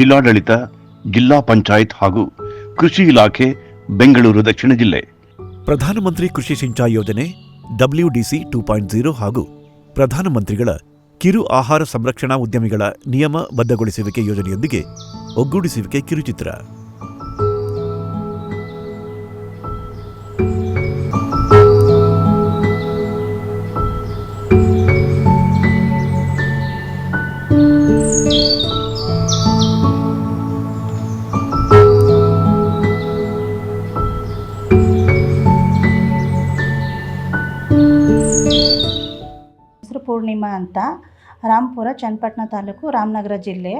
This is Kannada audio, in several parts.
ಜಿಲ್ಲಾಡಳಿತ, ಜಿಲ್ಲಾ ಪಂಚಾಯತ್ ಹಾಗೂ ಕೃಷಿ ಇಲಾಖೆ ಬೆಂಗಳೂರು ದಕ್ಷಿಣ ಜಿಲ್ಲೆ. ಪ್ರಧಾನಮಂತ್ರಿ ಕೃಷಿ ಸಿಂಚಾಯಿ ಯೋಜನೆ ಡಬ್ಲ್ಯೂಡಿಸಿ ಟೂ ಪಾಯಿಂಟ್ ಜೀರೋ ಹಾಗೂ ಪ್ರಧಾನಮಂತ್ರಿಗಳ ಕಿರು ಆಹಾರ ಸಂರಕ್ಷಣಾ ಉದ್ಯಮಿಗಳ ನಿಯಮ ಬದ್ಧಗೊಳಿಸುವಿಕೆ ಯೋಜನೆಯೊಂದಿಗೆ ಒಗ್ಗೂಡಿಸುವಿಕೆ ಕಿರುಚಿತ್ರ. ಪೂರ್ಣಿಮಾ ಅಂತ ರಾಂಪುರ ಚನ್ನಪಟ್ಟಣ ತಾಲೂಕು, ರಾಮನಗರ ಜಿಲ್ಲೆ.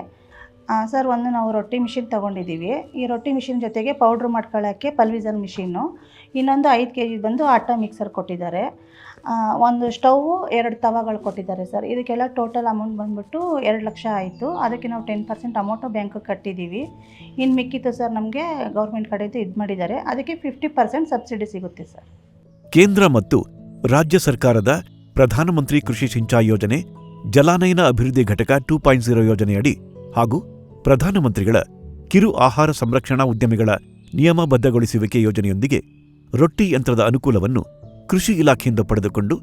ಸರ್, ಒಂದು ನಾವು ರೊಟ್ಟಿ ಮಿಷಿನ್ ತೊಗೊಂಡಿದ್ದೀವಿ. ಈ ರೊಟ್ಟಿ ಮಿಷಿನ್ ಜೊತೆಗೆ ಪೌಡ್ರ್ ಮಾಡ್ಕೊಳ್ಳೋಕ್ಕೆ ಪಲ್ವಿಸಲ್ ಮಿಷಿನ್ನು, ಇನ್ನೊಂದು ಐದು ಕೆ ಜಿ ಬಂದು ಆಟೋ ಮಿಕ್ಸರ್ ಕೊಟ್ಟಿದ್ದಾರೆ. ಒಂದು ಸ್ಟೌವು ಎರಡು ತವಾಗಳು ಕೊಟ್ಟಿದ್ದಾರೆ ಸರ್. ಇದಕ್ಕೆಲ್ಲ ಟೋಟಲ್ ಅಮೌಂಟ್ ಬಂದ್ಬಿಟ್ಟು ಎರಡು ಲಕ್ಷ ಆಯಿತು. ಅದಕ್ಕೆ ನಾವು ಟೆನ್ ಪರ್ಸೆಂಟ್ ಅಮೌಂಟು ಬ್ಯಾಂಕಿಗೆ ಕಟ್ಟಿದ್ದೀವಿ. ಇನ್ನು ಮಿಕ್ಕಿತ್ತು ಸರ್ ನಮಗೆ ಗೌರ್ಮೆಂಟ್ ಕಡೆಯಿಂದ ಇದು ಮಾಡಿದ್ದಾರೆ. ಅದಕ್ಕೆ ಫಿಫ್ಟಿ ಪರ್ಸೆಂಟ್ ಸಬ್ಸಿಡಿ ಸಿಗುತ್ತೆ ಸರ್. ಕೇಂದ್ರ ಮತ್ತು ರಾಜ್ಯ ಸರ್ಕಾರದ ಪ್ರಧಾನಮಂತ್ರಿ ಕೃಷಿ ಸಿಂಚಾಯಿ ಯೋಜನೆ, ಜಲಾನಯನ ಅಭಿವೃದ್ಧಿ ಘಟಕ ಟೂ ಪಾಯಿಂಟ್ ಝೀರೋ ಯೋಜನೆಯಡಿ ಹಾಗೂ ಪ್ರಧಾನಮಂತ್ರಿಗಳ ಕಿರು ಆಹಾರ ಸಂರಕ್ಷಣಾ ಉದ್ಯಮಿಗಳ ನಿಯಮಬದ್ಧಗೊಳಿಸುವಿಕೆ ಯೋಜನೆಯೊಂದಿಗೆ ರೊಟ್ಟಿ ಯಂತ್ರದ ಅನುಕೂಲವನ್ನು ಕೃಷಿ ಇಲಾಖೆಯಿಂದ ಪಡೆದುಕೊಂಡು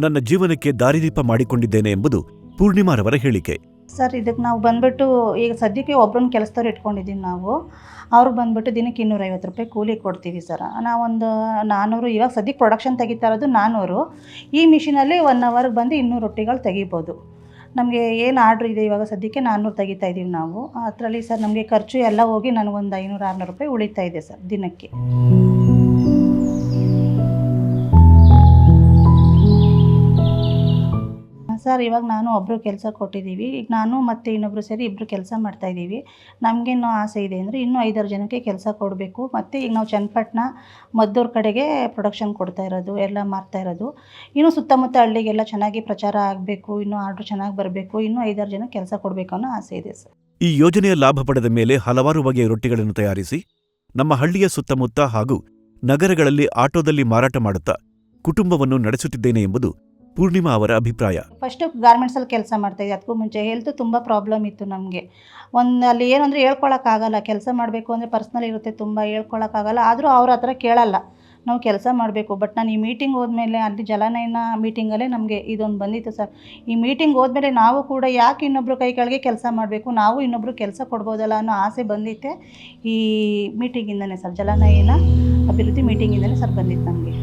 ನನ್ನ ಜೀವನಕ್ಕೆ ದಾರಿದೀಪ ಮಾಡಿಕೊಂಡಿದ್ದೇನೆ ಎಂಬುದು ಪೂರ್ಣಿಮಾರವರ ಹೇಳಿಕೆ. ಸರ್ ಇದಕ್ಕೆ ನಾವು ಬಂದ್ಬಿಟ್ಟು ಈಗ ಸದ್ಯಕ್ಕೆ ಒಬ್ರನ್ನ ಕೆಲಸದವ್ರು ಇಟ್ಕೊಂಡಿದ್ದೀವಿ ನಾವು. ಅವ್ರು ಬಂದ್ಬಿಟ್ಟು ದಿನಕ್ಕೆ ಇನ್ನೂರೈವತ್ತು ರೂಪಾಯಿ ಕೂಲಿ ಕೊಡ್ತೀವಿ ಸರ್. ನಾವೊಂದು ನಾನ್ನೂರು ಇವಾಗ ಸದ್ಯಕ್ಕೆ ಪ್ರೊಡಕ್ಷನ್ ತೆಗಿತಾ ಇರೋದು ನಾನ್ನೂರು ಈ ಮಿಷಿನಲ್ಲಿ ಒನ್ ಅವರ್ಗೆ ಬಂದು ಇನ್ನೂರು ರೊಟ್ಟಿಗಳು ತೆಗಿಬೋದು. ನಮಗೆ ಏನು ಆರ್ಡ್ರ್ ಇದೆ ಇವಾಗ ಸದ್ಯಕ್ಕೆ ನಾನ್ನೂರು ತೆಗಿತಾ ಇದ್ದೀವಿ ನಾವು. ಅದರಲ್ಲಿ ಸರ್, ನಮಗೆ ಖರ್ಚು ಎಲ್ಲ ಹೋಗಿ ನನಗೊಂದು ಐನೂರು, ಆರುನೂರು ರೂಪಾಯಿ ಉಳಿತಾ ಇದೆ ಸರ್ ದಿನಕ್ಕೆ. ಸರ್, ಇವಾಗ ನಾನು ಒಬ್ಬರು ಕೆಲಸ ಕೊಟ್ಟಿದ್ದೀವಿ. ಈಗ ನಾನು ಮತ್ತು ಇನ್ನೊಬ್ಬರು ಸೇರಿ ಇಬ್ಬರು ಕೆಲಸ ಮಾಡ್ತಾಯಿದ್ದೀವಿ ನಮಗೇನು ಆಸೆ ಇದೆ ಅಂದರೆ ಇನ್ನೂ ಐದಾರು ಜನಕ್ಕೆ ಕೆಲಸ ಕೊಡಬೇಕು. ಮತ್ತು ಈಗ ನಾವು ಚನ್ನಪಟ್ಟಣ, ಮದ್ದೂರ್ ಕಡೆಗೆ ಪ್ರೊಡಕ್ಷನ್ ಕೊಡ್ತಾ ಇರೋದು, ಎಲ್ಲ ಮಾರ್ತಾ ಇರೋದು. ಇನ್ನೂ ಸುತ್ತಮುತ್ತ ಹಳ್ಳಿಗೆಲ್ಲ ಚೆನ್ನಾಗಿ ಪ್ರಚಾರ ಆಗಬೇಕು, ಇನ್ನೂ ಆರ್ಡ್ರ್ ಚೆನ್ನಾಗಿ ಬರಬೇಕು, ಇನ್ನೂ ಐದಾರು ಜನ ಕೆಲಸ ಕೊಡಬೇಕು ಅನ್ನೋ ಆಸೆ ಇದೆ ಸರ್. ಈ ಯೋಜನೆಯ ಲಾಭ ಪಡೆದ ಮೇಲೆ ಹಲವಾರು ಬಗೆಯ ರೊಟ್ಟಿಗಳನ್ನು ತಯಾರಿಸಿ, ನಮ್ಮ ಹಳ್ಳಿಯ ಸುತ್ತಮುತ್ತ ಹಾಗೂ ನಗರಗಳಲ್ಲಿ ಆಟೋದಲ್ಲಿ ಮಾರಾಟ ಮಾಡುತ್ತಾ ಕುಟುಂಬವನ್ನು ನಡೆಸುತ್ತಿದ್ದೇನೆ ಎಂಬುದು ಪೂರ್ಣಿಮಾ ಅವರ ಅಭಿಪ್ರಾಯ. ಫಸ್ಟು ಗಾರ್ಮೆಂಟ್ಸಲ್ಲಿ ಕೆಲಸ ಮಾಡ್ತಾಯಿದ್ದೆ ಅದಕ್ಕೂ ಮುಂಚೆ ಹೆಲ್ತ್ ತುಂಬ ಪ್ರಾಬ್ಲಮ್ ಇತ್ತು ನಮಗೆ. ಒಂದು ಅಲ್ಲಿ ಏನಂದರೆ ಹೇಳ್ಕೊಳಕ್ಕಾಗಲ್ಲ ಕೆಲಸ ಮಾಡಬೇಕು ಅಂದರೆ ಪರ್ಸ್ನಲ್ ಇರುತ್ತೆ, ತುಂಬ ಹೇಳ್ಕೊಳಕ್ಕಾಗಲ್ಲ ಆದರೂ ಅವ್ರ ಹತ್ರ ಕೇಳಲ್ಲ. ನಾವು ಕೆಲಸ ಮಾಡಬೇಕು. ಬಟ್ ನಾನು ಈ ಮೀಟಿಂಗ್ ಹೋದ್ಮೇಲೆ ಅಲ್ಲಿ ಜಲನಯನ ಮೀಟಿಂಗಲ್ಲೇ ನಮಗೆ ಇದೊಂದು ಬಂದಿತ್ತು ಸರ್. ಈ ಮೀಟಿಂಗ್ ಹೋದ್ಮೇಲೆ ನಾವು ಕೂಡ ಯಾಕೆ ಇನ್ನೊಬ್ರು ಕೈ ಕೆಳಗೆ ಕೆಲಸ ಮಾಡಬೇಕು? ನಾವು ಇನ್ನೊಬ್ರು ಕೆಲಸ ಕೊಡ್ಬೋದಲ್ಲ ಅನ್ನೋ ಆಸೆ ಬಂದಿತ್ತೆ. ಈ ಮೀಟಿಂಗಿಂದನೇ ಸರ್. ಜಲನಯನ ಅಭಿವೃದ್ಧಿ ಮೀಟಿಂಗಿಂದನೇ ಸರ್ ಬಂದಿತ್ತು ನಮಗೆ.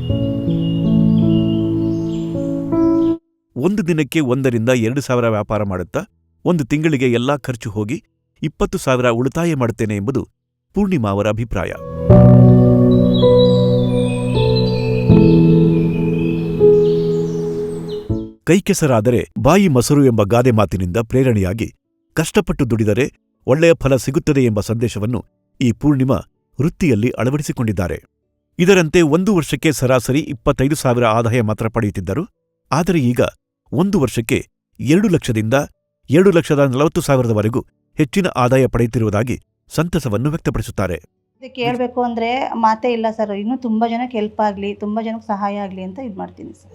ಒಂದು ದಿನಕ್ಕೆ ಒಂದರಿಂದ ಎರಡು ಸಾವಿರ ವ್ಯಾಪಾರ ಮಾಡುತ್ತಾ, ಒಂದು ತಿಂಗಳಿಗೆ ಎಲ್ಲಾ ಖರ್ಚು ಹೋಗಿ ಇಪ್ಪತ್ತು ಸಾವಿರ ಉಳಿತಾಯ ಮಾಡುತ್ತೇನೆ ಎಂಬುದು ಪೂರ್ಣಿಮಾ ಅವರ ಅಭಿಪ್ರಾಯ. ಕೈಕೆಸರಾದರೆ ಬಾಯಿ ಮೊಸರು ಎಂಬ ಗಾದೆ ಮಾತಿನಿಂದ ಪ್ರೇರಣೆಯಾಗಿ ಕಷ್ಟಪಟ್ಟು ದುಡಿದರೆ ಒಳ್ಳೆಯ ಫಲ ಸಿಗುತ್ತದೆ ಎಂಬ ಸಂದೇಶವನ್ನು ಈ ಪೂರ್ಣಿಮಾ ವೃತ್ತಿಯಲ್ಲಿ ಅಳವಡಿಸಿಕೊಂಡಿದ್ದಾರೆ. ಇದರಂತೆ ಒಂದು ವರ್ಷಕ್ಕೆ ಸರಾಸರಿ ಇಪ್ಪತ್ತೈದು ಸಾವಿರ ಆದಾಯ ಮಾತ್ರ ಪಡೆಯುತ್ತಿದ್ದರು. ಆದರೆ ಈಗ ಒಂದು ವರ್ಷಕ್ಕೆ ಎರಡು ಲಕ್ಷದಿಂದ ಎರಡು ಲಕ್ಷದ ನಲವತ್ತು ಸಾವಿರದವರೆಗೂ ಹೆಚ್ಚಿನ ಆದಾಯ ಪಡೆಯುತ್ತಿರುವುದಾಗಿ ಸಂತಸವನ್ನು ವ್ಯಕ್ತಪಡಿಸುತ್ತಾರೆ. ಇದಕ್ಕೆ ಹೇಳ್ಬೇಕು ಅಂದರೆ ಮಾತೇ ಇಲ್ಲ ಸರ್. ಇನ್ನೂ ತುಂಬ ಜನಕ್ಕೆ ಹೆಲ್ಪ್ ಆಗಲಿ, ತುಂಬ ಜನಕ್ಕೆ ಸಹಾಯ ಆಗಲಿ ಅಂತ ಇದು ಮಾಡ್ತೀನಿ ಸರ್.